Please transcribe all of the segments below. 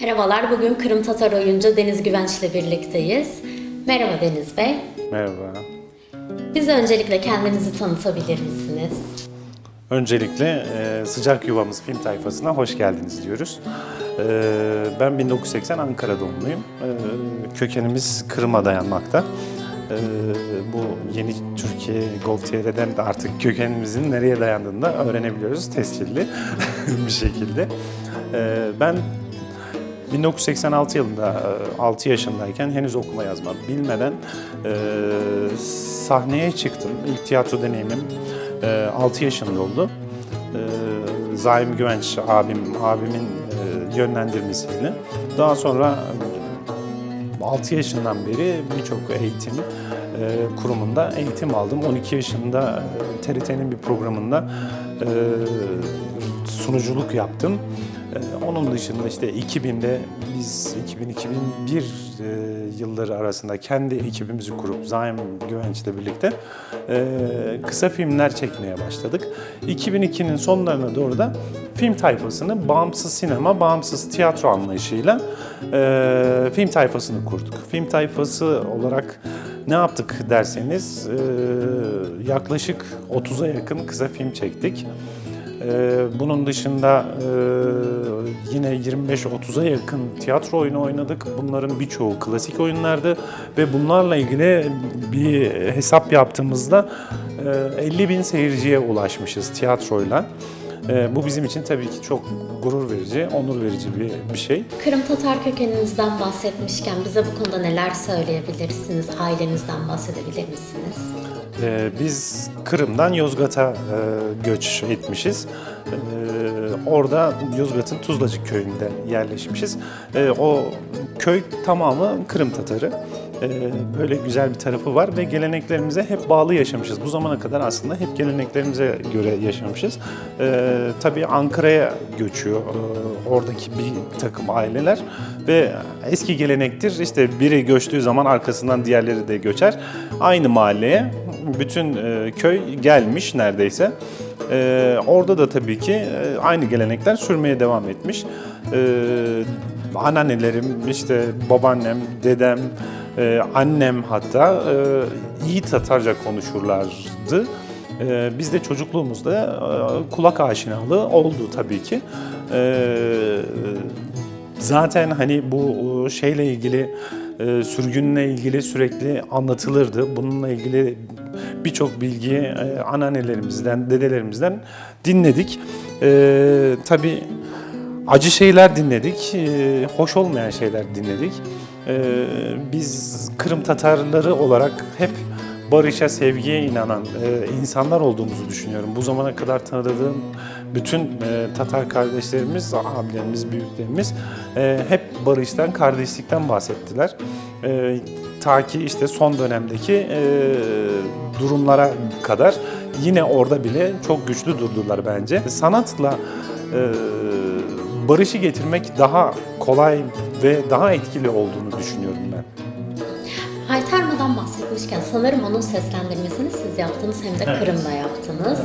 Merhabalar, bugün Kırım Tatar oyuncu Deniz Güvenç ile birlikteyiz. Merhaba Deniz Bey. Merhaba. Bize öncelikle kendinizi tanıtabilir misiniz? Öncelikle e, Sıcak Yuvamız film tayfasına hoş geldiniz diyoruz. E, ben 1980 Ankara doğumluyum. E, kökenimiz Kırım'a dayanmakta. Bu yeni Türkiye Gol TR'den de artık kökenimizin nereye dayandığını da öğrenebiliyoruz tescilli bir şekilde. Ben 1986 yılında 6 yaşındayken henüz okuma yazma bilmeden e, sahneye çıktım. İlk tiyatro deneyimim 6 yaşında oldu. E, Zaim Güvenç abim, abimin e, yönlendirmesiyle. Daha sonra 6 yaşından beri birçok eğitim e, kurumunda eğitim aldım. 12 yaşında e, TRT'nin bir programında e, sunuculuk yaptım. E, onun dışında işte 2000'de biz 2000-2001 e, yılları arasında kendi ekibimizi kurup Zaim Güvenç'le birlikte e, kısa filmler çekmeye başladık. 2002'nin sonlarına doğru da film tayfasını bağımsız sinema, bağımsız tiyatro anlayışıyla e, film tayfasını kurduk. Film tayfası olarak ne yaptık derseniz yaklaşık 30'a yakın kısa film çektik. Ee, bunun dışında e, yine 25-30'a yakın tiyatro oyunu oynadık. Bunların birçoğu klasik oyunlardı ve bunlarla ilgili bir hesap yaptığımızda e, 50 bin seyirciye ulaşmışız tiyatroyla. E, bu bizim için tabii ki çok gurur verici, onur verici bir, bir şey. Kırım Tatar kökeninizden bahsetmişken bize bu konuda neler söyleyebilirsiniz? Ailenizden bahsedebilir misiniz? Ee, biz Kırım'dan Yozgat'a e, göç etmişiz. Ee, orada Yozgat'ın Tuzlacık köyünde yerleşmişiz. Ee, o köy tamamı Kırım Tatarı. Ee, böyle güzel bir tarafı var ve geleneklerimize hep bağlı yaşamışız. Bu zamana kadar aslında hep geleneklerimize göre yaşamışız. Ee, tabii Ankara'ya göçüyor e, oradaki bir takım aileler ve eski gelenektir işte biri göçtüğü zaman arkasından diğerleri de göçer. Aynı mahalleye bütün e, köy gelmiş neredeyse. E, orada da tabii ki e, aynı gelenekler sürmeye devam etmiş. Anneannelerim, işte babaannem, dedem, annem hatta iyi Tatarca konuşurlardı. Biz de çocukluğumuzda kulak aşinalığı oldu tabii ki. Zaten hani bu şeyle ilgili e, sürgünle ilgili sürekli anlatılırdı. Bununla ilgili birçok bilgi e, anneannelerimizden, dedelerimizden dinledik. E, tabii acı şeyler dinledik, e, hoş olmayan şeyler dinledik. E, biz Kırım Tatarları olarak hep barışa, sevgiye inanan e, insanlar olduğumuzu düşünüyorum. Bu zamana kadar tanıdığım bütün e, Tatar kardeşlerimiz, abilerimiz, büyüklerimiz e, hep barıştan, kardeşlikten bahsettiler. E, ta ki işte son dönemdeki e, durumlara kadar yine orada bile çok güçlü durdular bence. Sanatla e, barışı getirmek daha kolay ve daha etkili olduğunu düşünüyorum bahsetmişken sanırım onun seslendirmesini siz yaptınız hem de Evet. Kırım'da yaptınız.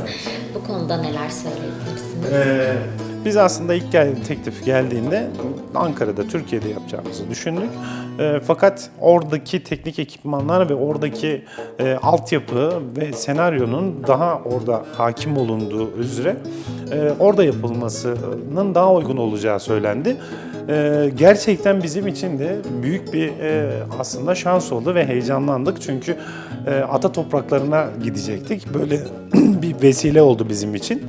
Bu konuda neler söyleyebilirsiniz? Ee, biz aslında ilk gel teklif geldiğinde Ankara'da, Türkiye'de yapacağımızı düşündük. Ee, fakat oradaki teknik ekipmanlar ve oradaki e, altyapı ve senaryonun daha orada hakim olunduğu üzere e, orada yapılmasının daha uygun olacağı söylendi. Ee, gerçekten bizim için de büyük bir e, aslında şans oldu ve heyecanlandık çünkü e, ata topraklarına gidecektik. Böyle bir vesile oldu bizim için.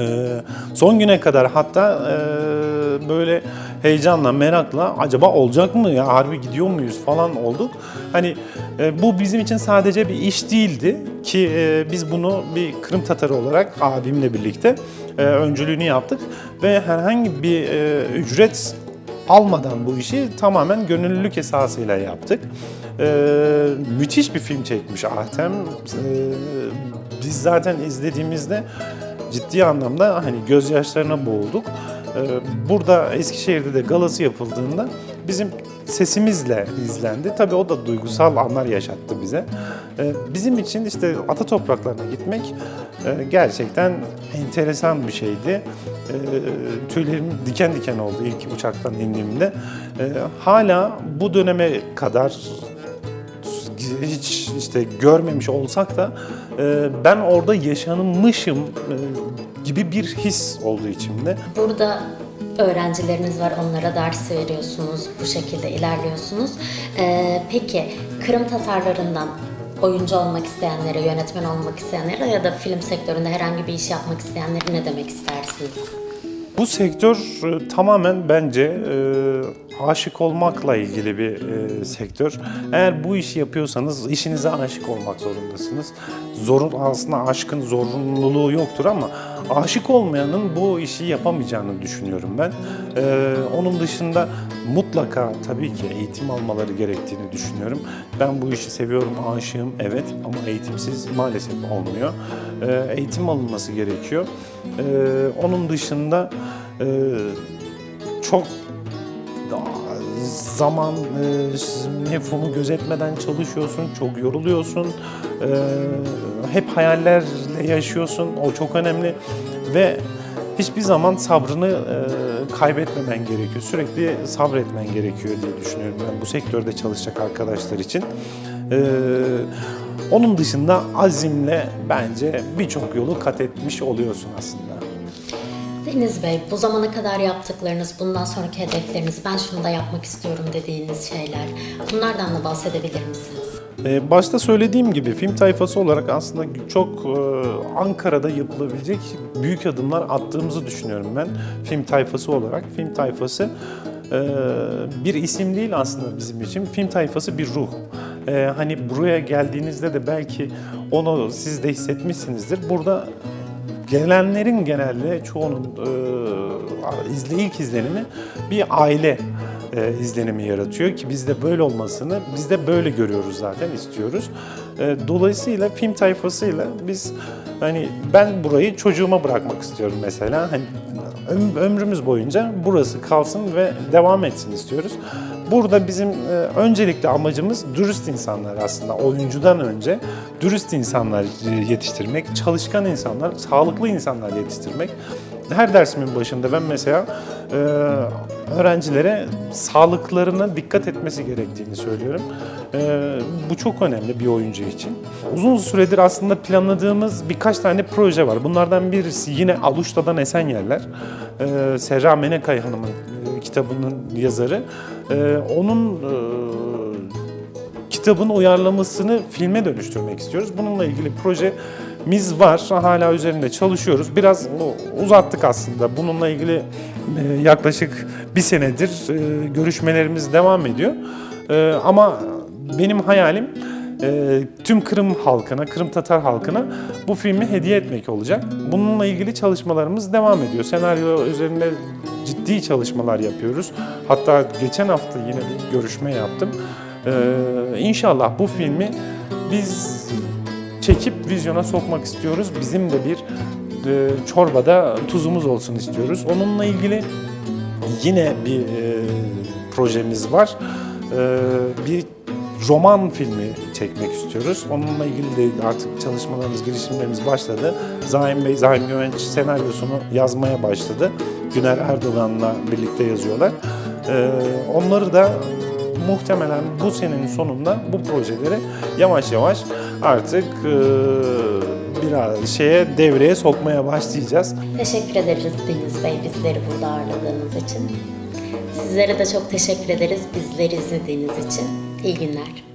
Ee, son güne kadar hatta e, böyle heyecanla, merakla acaba olacak mı ya harbi gidiyor muyuz falan olduk. Hani e, bu bizim için sadece bir iş değildi ki e, biz bunu bir Kırım Tatarı olarak abimle birlikte e, öncülüğünü yaptık ve herhangi bir e, ücret almadan bu işi tamamen gönüllülük esasıyla yaptık. Ee, müthiş bir film çekmiş Ahtem. Ee, biz zaten izlediğimizde ciddi anlamda hani gözyaşlarına boğulduk. burada Eskişehir'de de galası yapıldığında bizim sesimizle izlendi. Tabii o da duygusal anlar yaşattı bize. E, bizim için işte ata topraklarına gitmek e, gerçekten enteresan bir şeydi. E, tüylerim diken diken oldu ilk uçaktan indiğimde. Hala bu döneme kadar hiç işte görmemiş olsak da e, ben orada yaşanmışım e, gibi bir his oldu içimde. Burada öğrencileriniz var, onlara ders veriyorsunuz, bu şekilde ilerliyorsunuz. Ee, peki Kırım Tatarlarından oyuncu olmak isteyenlere, yönetmen olmak isteyenlere ya da film sektöründe herhangi bir iş yapmak isteyenlere ne demek istersiniz? Bu sektör e, tamamen bence e, aşık olmakla ilgili bir e, sektör. Eğer bu işi yapıyorsanız işinize aşık olmak zorundasınız. Zorun aslında aşkın zorunluluğu yoktur ama aşık olmayanın bu işi yapamayacağını düşünüyorum ben. E, onun dışında mutlaka tabii ki eğitim almaları gerektiğini düşünüyorum. Ben bu işi seviyorum, aşığım evet ama eğitimsiz maalesef olmuyor. E, eğitim alınması gerekiyor. E, onun dışında e, çok zaman e, mefhumu gözetmeden çalışıyorsun, çok yoruluyorsun, e, hep hayallerle yaşıyorsun, o çok önemli ve hiçbir zaman sabrını e, kaybetmemen gerekiyor. Sürekli sabretmen gerekiyor diye düşünüyorum ben bu sektörde çalışacak arkadaşlar için. E, onun dışında azimle bence birçok yolu kat etmiş oluyorsun aslında. Deniz Bey, bu zamana kadar yaptıklarınız, bundan sonraki hedefleriniz, ben şunu da yapmak istiyorum dediğiniz şeyler, bunlardan da bahsedebilir misiniz? Ee, Başta söylediğim gibi film tayfası olarak aslında çok e, Ankara'da yapılabilecek büyük adımlar attığımızı düşünüyorum ben film tayfası olarak. Film tayfası e, bir isim değil aslında bizim için. Film tayfası bir ruh. E, Hani buraya geldiğinizde de belki onu siz de hissetmişsinizdir. Burada gelenlerin genelde çoğunun e, izle ilk izlenimi bir aile e, izlenimi yaratıyor ki biz de böyle olmasını biz de böyle görüyoruz zaten istiyoruz. E, dolayısıyla film tayfasıyla biz hani ben burayı çocuğuma bırakmak istiyorum mesela. Hani öm- ömrümüz boyunca burası kalsın ve devam etsin istiyoruz. Burada bizim e, öncelikli amacımız dürüst insanlar aslında oyuncudan önce dürüst insanlar e, yetiştirmek, çalışkan insanlar, sağlıklı insanlar yetiştirmek. Her dersimin başında ben mesela e, öğrencilere sağlıklarına dikkat etmesi gerektiğini söylüyorum. E, bu çok önemli bir oyuncu için. Uzun süredir aslında planladığımız birkaç tane proje var. Bunlardan birisi yine Aluşta'dan Esenyerler. E, Serra Menekay Hanım'ın e, kitabının yazarı. E, onun e, kitabın uyarlamasını filme dönüştürmek istiyoruz. Bununla ilgili projemiz var. Hala üzerinde çalışıyoruz. Biraz uzattık aslında. Bununla ilgili e, yaklaşık bir senedir e, görüşmelerimiz devam ediyor. E, Ama benim hayalim e, tüm Kırım halkına, Kırım Tatar halkına bu filmi hediye etmek olacak. Bununla ilgili çalışmalarımız devam ediyor. Senaryo üzerinde ciddi çalışmalar yapıyoruz. Hatta geçen hafta yine bir görüşme yaptım. Ee, inşallah bu filmi biz çekip vizyona sokmak istiyoruz. Bizim de bir e, çorbada tuzumuz olsun istiyoruz. Onunla ilgili yine bir e, projemiz var. E, bir roman filmi çekmek istiyoruz. Onunla ilgili de artık çalışmalarımız, girişimlerimiz başladı. Zaim Bey, Zaim Güvenç senaryosunu yazmaya başladı. Güner Erdoğan'la birlikte yazıyorlar. E, onları da muhtemelen bu senenin sonunda bu projeleri yavaş yavaş artık e, biraz şeye devreye sokmaya başlayacağız. Teşekkür ederiz Deniz Bey bizleri burada ağırladığınız için. Sizlere de çok teşekkür ederiz bizleri izlediğiniz için. İyi günler.